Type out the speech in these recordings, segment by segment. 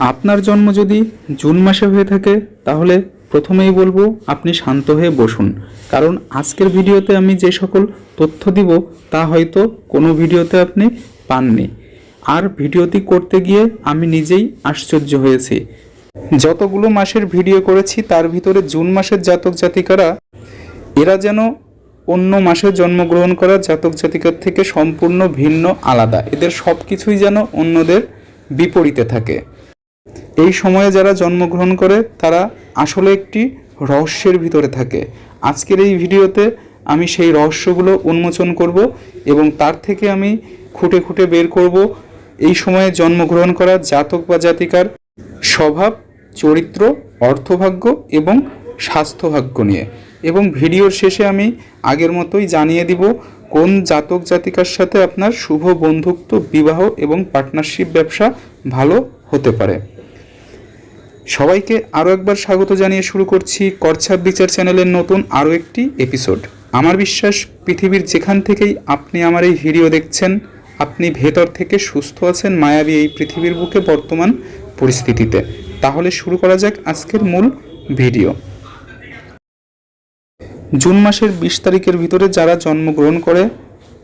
আপনার জন্ম যদি জুন মাসে হয়ে থাকে, তাহলে প্রথমেই বলব আপনি শান্ত হয়ে বসুন। কারণ আজকের ভিডিওতে আমি যে সকল তথ্য দিব, তা হয়তো কোনো ভিডিওতে আপনি পাননি। আর ভিডিওটি করতে গিয়ে আমি নিজেই আশ্চর্য হয়েছি। যতগুলো মাসের ভিডিও করেছি, তার ভিতরে জুন মাসের জাতক জাতিকারা, এরা যেন অন্য মাসে জন্মগ্রহণ করা জাতক জাতিকার থেকে সম্পূর্ণ ভিন্ন, আলাদা। এদের সব কিছুই যেন অন্যদের বিপরীতে থাকে। এই সময়ে যারা জন্মগ্রহণ করে, তারা আসলে একটি রহস্যের ভিতরে থাকে। আজকের এই ভিডিওতে আমি সেই রহস্যগুলো উন্মোচন করব এবং তার থেকে আমি খুঁটে খুঁটে বের করব এই সময়ে জন্মগ্রহণ করা জাতক বা জাতিকার স্বভাব, চরিত্র, অর্থভাগ্য এবং স্বাস্থ্যভাগ্য নিয়ে। এবং ভিডিওর শেষে আমি আগের মতোই জানিয়ে দিব কোন জাতক জাতিকার সাথে আপনার শুভ বন্ধুত্ব, বিবাহ এবং পার্টনারশিপ ব্যবসা ভালো হতে পারে। সবাইকে আরও একবার স্বাগত জানিয়ে শুরু করছি করছাপ বিচার চ্যানেলের নতুন আরও একটি এপিসোড আমার বিশ্বাস, পৃথিবীর যেখান থেকেই আপনি আমার এই ভিডিও দেখছেন, আপনি ভেতর থেকে সুস্থ আছেন মায়াবী এই পৃথিবীর বুকে বর্তমান পরিস্থিতিতে। তাহলে শুরু করা যাক আজকের মূল ভিডিও। জুন মাসের বিশ তারিখের ভিতরে যারা জন্মগ্রহণ করে,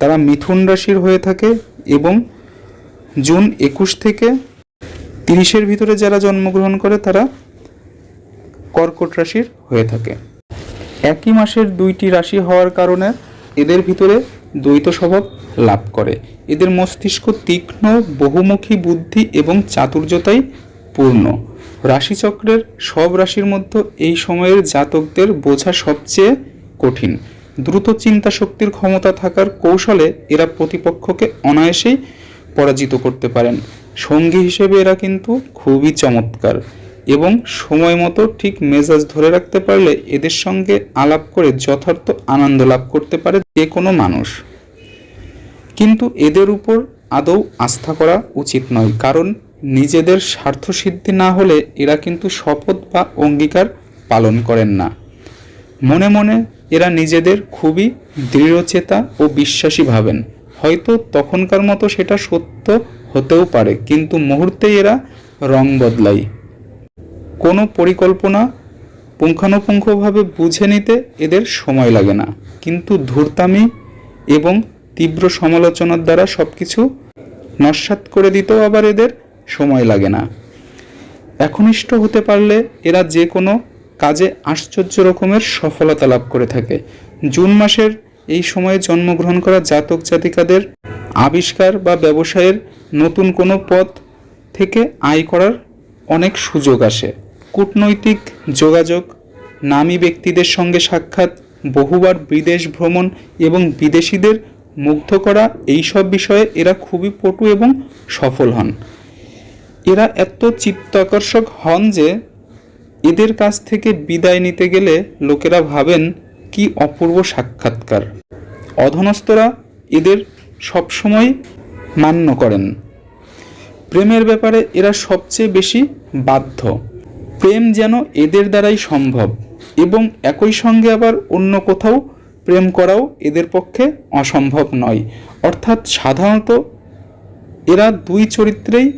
তারা মিথুন রাশির হয়ে থাকে এবং জুন একুশ থেকে তিরিশের ভিতরে যারা জন্মগ্রহণ করে, তারা কর্কট রাশির হয়ে থাকে। একই মাসের দুইটি রাশি হওয়ার কারণে এদের ভিতরে দ্বৈত স্বভাব লাভ করে। এদের মস্তিষ্ক তীক্ষ্ণ, বহুমুখী বুদ্ধি এবং চাতুর্যতাই পূর্ণ। রাশিচক্রের সব রাশির মধ্যে এই সময়ের জাতকদের বোঝা সবচেয়ে কঠিন। দ্রুত চিন্তা শক্তির ক্ষমতা থাকার কৌশলে এরা প্রতিপক্ষকে অনায়াসেই পরাজিত করতে পারেন। সঙ্গী হিসেবে এরা কিন্তু খুবই চমৎকার এবং সময় মতো ঠিক মেজাজ ধরে রাখতে পারলে এদের সঙ্গে আলাপ করে যথার্থ আনন্দ লাভ করতে পারে যে কোনো মানুষ। কিন্তু এদের উপর আদৌ আস্থা করা উচিত নয়, কারণ নিজেদের স্বার্থসিদ্ধি না হলে এরা কিন্তু শপথ বা অঙ্গীকার পালন করেন না। মনে মনে এরা নিজেদের খুবই দৃঢ়চেতা ও বিশ্বাসী ভাবেন। হয়তো তখনকার মতো সেটা সত্য হতেও পারে, কিন্তু মুহূর্তেই এরা রং বদলায় কোনো পরিকল্পনা পুঙ্খানুপুঙ্খভাবে বুঝে নিতে এদের সময় লাগে না, কিন্তু ধূর্তামি এবং তীব্র সমালোচনার দ্বারা সব কিছু নস্বাত করে দিতেও আবার এদের সময় লাগে না। একনিষ্ঠ হতে পারলে এরা যে কোনো কাজে আশ্চর্য রকমের সফলতা লাভ করে থাকে। জুন মাসের এই সময়ে জন্মগ্রহণ করা জাতক জাতিকাদের আবিষ্কার বা ব্যবসায়ের নতুন কোনো পথ থেকে আয় করার অনেক সুযোগ আসে। কূটনৈতিক যোগাযোগ, নামী ব্যক্তিদের সঙ্গে সাক্ষাৎ, বহুবার বিদেশ ভ্রমণ এবং বিদেশিদের মুগ্ধ করা এইসব বিষয়ে এরা খুবই পটু এবং সফল হন। এরা এত চিত্তাকর্ষক হন যে এদের কাছ থেকে বিদায় নিতে গেলে লোকেরা ভাবেন, কি অপূর্ব সাক্ষাৎকার। অধনস্থরা এদের সবসময় মান্য করেন। প্রেমের ব্যাপারে এরা সবচেয়ে বেশি বাধ্য। প্রেম যেন এদের দ্বারাই সম্ভব এবং একই সঙ্গে আবার অন্য কোথাও প্রেম করাও এদের পক্ষে অসম্ভব নয়। অর্থাৎ সাধারণত এরা দুই চরিত্রেই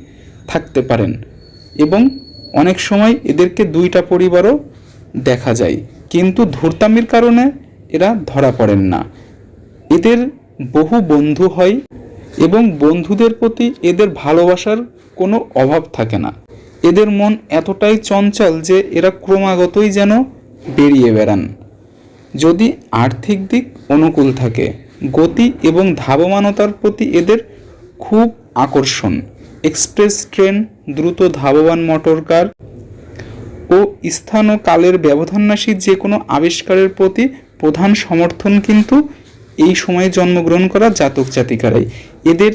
থাকতে পারেন এবং অনেক সময় এদেরকে দুইটা পরিবারও দেখা যায়। কিন্তু ধূর্তামির কারণে এরা ধরা পড়েন না। এদের বহু বন্ধু হয় এবং বন্ধুদের প্রতি এদের ভালোবাসার কোনো অভাব থাকে না। এদের মন এতটাই চঞ্চল যে এরা ক্রমাগতই যেন বেরিয়ে বেড়ান। যদি আর্থিক দিক অনুকূল থাকে, গতি এবং ধাবমানতার প্রতি এদের খুব আকর্ষণ। এক্সপ্রেস ট্রেন, দ্রুত ধাবমান মোটর কার ও স্থান ও কালের ব্যবধাননাশী যে কোনো আবিষ্কারের প্রতি প্রধান সমর্থন কিন্তু এই সময়ে জন্মগ্রহণ করা জাতক জাতিকারাই। এদের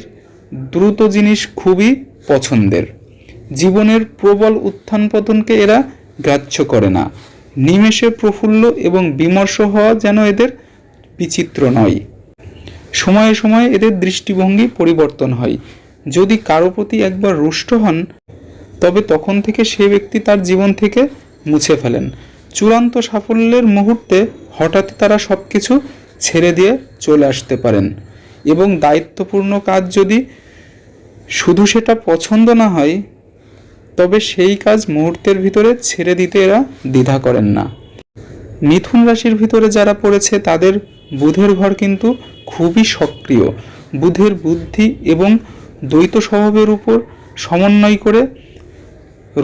দ্রুত জিনিস খুবই পছন্দের। জীবনের প্রবল উত্থান পতনকে এরা গ্রাহ্য করে না। নিমেষে প্রফুল্ল এবং বিমর্ষ হওয়া যেন এদের বিচিত্র নয়। সময়ে সময়ে এদের দৃষ্টিভঙ্গি পরিবর্তন হয়। যদি কারও প্রতি একবার রুষ্ট হন, তবে তখন থেকে সে ব্যক্তি তার জীবন থেকে মুছে ফেলেন। চূড়ান্ত সাফল্যের মুহূর্তে হঠাৎ তারা সব কিছু ছেড়ে দিয়ে চলে আসতে পারেন। এবং দায়িত্বপূর্ণ কাজ যদি শুধু সেটা পছন্দ না হয়, তবে সেই কাজ মুহূর্তের ভিতরে ছেড়ে দিতে এরা দ্বিধা করেন না। মিথুন রাশির ভিতরে যারা পড়েছে, তাদের বুধের ঘর কিন্তু খুবই সক্রিয়। বুধের বুদ্ধি এবং দ্বৈত স্বভাবের উপর সমন্বয় করে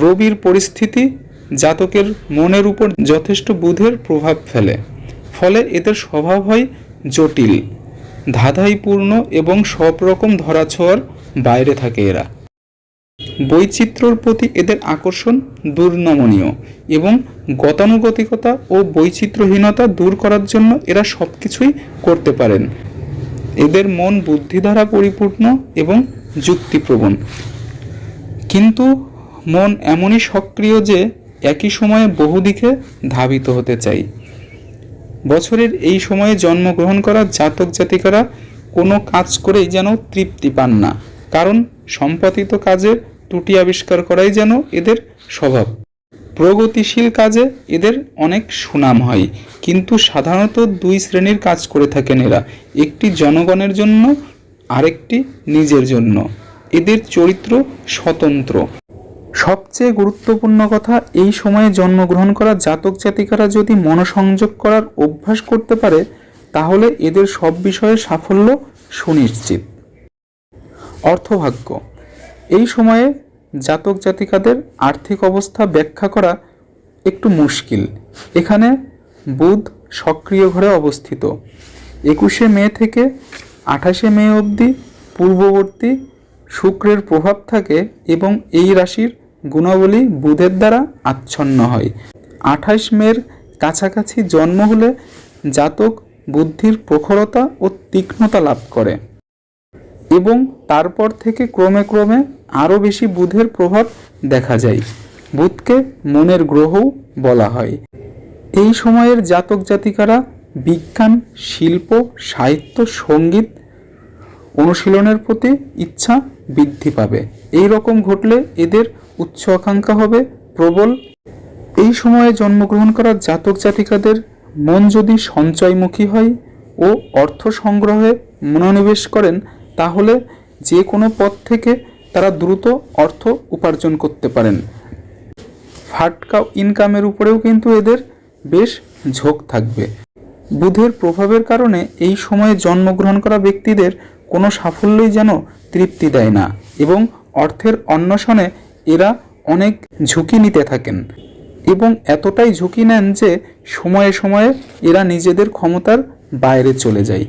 রবির পরিস্থিতি জাতকের মনের উপর যথেষ্ট বুধের প্রভাব ফেলে। ফলে এদের স্বভাব হয় জটিল, ধাঁধাইপূর্ণ এবং সব রকম ধরাছোঁয়ার বাইরে থাকে এরা। বৈচিত্র্যর প্রতি এদের আকর্ষণ দুর্নমনীয় এবং গতানুগতিকতা ও বৈচিত্র্যহীনতা দূর করার জন্য এরা সব কিছুই করতে পারেন। এদের মন বুদ্ধি দ্বারা পরিপূর্ণ এবং যুক্তিপ্রবণ। কিন্তু মন এমনই সক্রিয় যে একই সময়ে বহুদিকে ধাবিত হতে চাই। বছরের এই সময়ে জন্মগ্রহণ করা জাতক জাতিকারা কোনো কাজ করেই যেন তৃপ্তি পান না। কারণ সম্পাদিত কাজের ত্রুটি আবিষ্কার করাই যেন এদের স্বভাব। প্রগতিশীল কাজে এদের অনেক সুনাম হয়। কিন্তু সাধারণত দুই শ্রেণির কাজ করে থাকেন এরা। একটি জনগণের জন্য, আরেকটি নিজের জন্য। এদের চরিত্র স্বতন্ত্র। সবচেয়ে গুরুত্বপূর্ণ কথা, এই সময়ে জন্মগ্রহণ করা জাতক জাতিকারা যদি মনোসংযোগ করার অভ্যাস করতে পারে, তাহলে এদের সব বিষয়ে সাফল্য সুনিশ্চিত। অর্থভাগ্য। এই সময়ে জাতক জাতিকাদের আর্থিক অবস্থা ব্যাখ্যা করা একটু মুশকিল। এখানে বুধ সক্রিয় ঘরে অবস্থিত। একুশে মে থেকে আঠাশে মে অবধি পূর্ববর্তী শুক্রের প্রভাব থাকে এবং এই রাশির গুণাবলী বুধের দ্বারা আচ্ছন্ন হয়। আঠাশ মের কাছাকাছি জন্ম হলে জাতক বুদ্ধির প্রখরতা ও তীক্ষ্ণতা লাভ করে এবং তারপর থেকে ক্রমে ক্রমে আরও বেশি বুধের প্রভাব দেখা যায়। বুধকে মনের গ্রহও বলা হয়। এই সময়ের জাতক জাতিকারা বিজ্ঞান, শিল্প, সাহিত্য, সংগীত অনুশীলনের প্রতি ইচ্ছা বৃদ্ধি পাবে। এই রকম ঘটলে এদের উচ্চ আকাঙ্ক্ষা হবে, প্রবল। এই সময়ে জন্মগ্রহণ করা জাতক জাতিকাদের মন যদি সঞ্চয়মুখী হয় ও অর্থ সংগ্রহে মনোনিবেশ করেন, তাহলে যে কোনো পথ থেকে তারা দ্রুত অর্থ উপার্জন করতে পারেন। ফাটকা ইনকামের উপরেও কিন্তু এদের বেশ ঝোঁক থাকবে। বুধের প্রভাবের কারণে এই সময়ে জন্মগ্রহণ করা ব্যক্তিদের কোনো সাফল্যই যেন তৃপ্তি দেয় না এবং অর্থের অন্বেষণে এরা অনেক ঝুঁকি নিতে থাকেন এবং এতটাই ঝুঁকি নেন যে সময়ে সময়ে এরা নিজেদের ক্ষমতার বাইরে চলে যায়।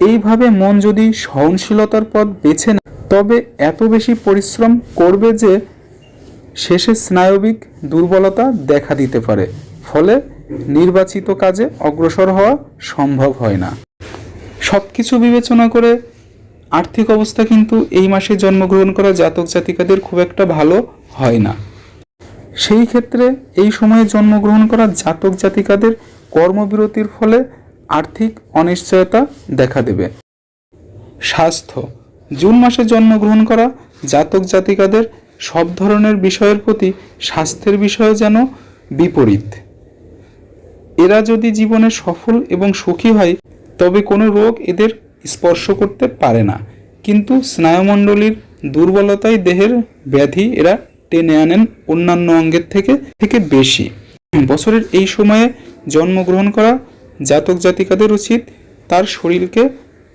এইভাবে মন যদি সহনশীলতার পথ বেছে নেয়, তবে এত বেশি পরিশ্রম করবে যে শেষে স্নায়বিক দুর্বলতা দেখা দিতে পারে। ফলে নির্বাচিত কাজে অগ্রসর হওয়া সম্ভব হয় না। সব কিছু বিবেচনা করে আর্থিক অবস্থা কিন্তু এই মাসে জন্মগ্রহণ করা জাতক জাতিকাদের খুব একটা ভালো হয় না। সেই ক্ষেত্রে এই সময়ে জন্মগ্রহণ করা জাতক জাতিকাদের কর্মবিরতির ফলে আর্থিক অনিশ্চয়তা দেখা দেবে। স্বাস্থ্য। জুন মাসে জন্মগ্রহণ করা জাতক জাতিকাদের সব ধরনের বিষয়ের প্রতি স্বাস্থ্যের বিষয়ে যেন বিপরীত। এরা যদি জীবনে সফল এবং সুখী হয়, তবে কোনো রোগ এদের স্পর্শ করতে পারে না। কিন্তু স্নায়ুমণ্ডলীর দুর্বলতায় দেহের ব্যাধি এরা টেনে আনেন অন্যান্য অঙ্গের থেকে থেকে বেশি। বছরের এই সময়ে জন্মগ্রহণ করা জাতক জাতিকাদের উচিত তার শরীরকে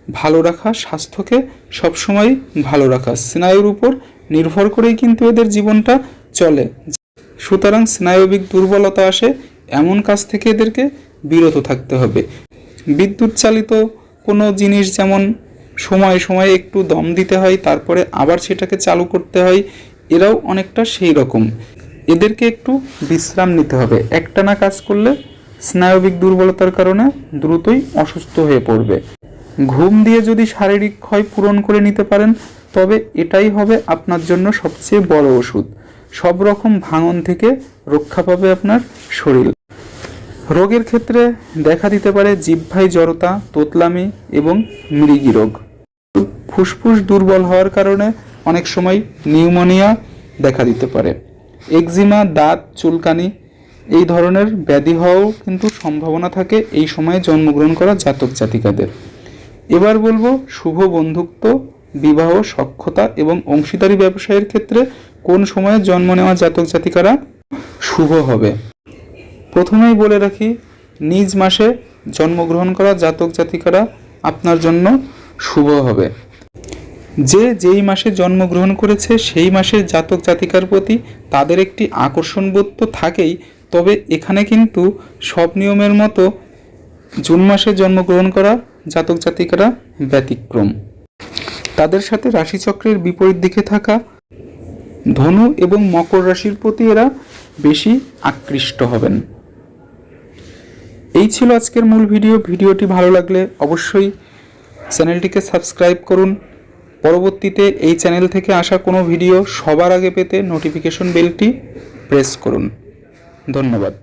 ভালো রাখা, স্বাস্থ্যকে সবসময় ভালো রাখা। স্নায়ুর উপর নির্ভর করেই কিন্তু এদের জীবনটা চলে। সুতরাং স্নায়বিক দুর্বলতা আসে এমন কাজ থেকে এদেরকে বিরত থাকতে হবে। বিদ্যুৎ চালিত কোনো জিনিস যেমন সময়ে সময়ে একটু দম দিতে হয়, তারপরে আবার সেটাকে চালু করতে হয়, এরাও অনেকটা সেই রকম। এদেরকে একটু বিশ্রাম নিতে হবে। একটানা কাজ করলে স্নায়বিক দুর্বলতার কারণে দ্রুতই অসুস্থ হয়ে পড়বে। ঘুম দিয়ে যদি শারীরিক ক্ষয় পূরণ করে নিতে পারেন, তবে এটাই হবে আপনার জন্য সবচেয়ে বড় ওষুধ। সব রকম ভাঙন থেকে রক্ষা পাবে আপনার শরীর। রোগের ক্ষেত্রে দেখা দিতে পারে জিহ্বাই জড়তা, তোতলামি এবং মৃগী রোগ। ফুসফুস দুর্বল হওয়ার কারণে অনেক সময় নিউমোনিয়া দেখা দিতে পারে। একজিমা, দাঁত, চুলকানি এই ধরনের ব্যাধি হওয়াও কিন্তু সম্ভাবনা থাকে এই সময়ে জন্মগ্রহণ করা জাতক জাতিকাদের। এবার বলব শুভ বন্ধুত্ব, বিবাহ, সক্ষতা এবং অংশীদারি ব্যবসায়ের ক্ষেত্রে কোন সময়ে জন্ম নেওয়া জাতক জাতিকারা শুভ হবে। প্রথমেই বলে রাখি, নিজ মাসে জন্মগ্রহণ করা জাতক জাতিকারা আপনার জন্য শুভ হবে। যে যেই মাসে জন্মগ্রহণ করেছে, সেই মাসের জাতক জাতিকার প্রতি তাদের একটি আকর্ষণ বোধ তো থাকেই, তবে এখানে কিন্তু সব নিয়মের মতো জুন মাসে জন্মগ্রহণ করা জাতক জাতিকারা ব্যতিক্রম। তাদের সাথে রাশিচক্রের বিপরীত দিকে থাকা ধনু এবং মকর রাশির প্রতি এরা বেশি আকৃষ্ট হবেন। এই ছিল আজকের মূল ভিডিও। ভিডিওটি ভালো লাগলে অবশ্যই চ্যানেলটিকে সাবস্ক্রাইব করুন। পরবর্তীতে এই চ্যানেল থেকে আসা কোনো ভিডিও সবার আগে পেতে নোটিফিকেশন বেলটি প্রেস করুন। ধন্যবাদ।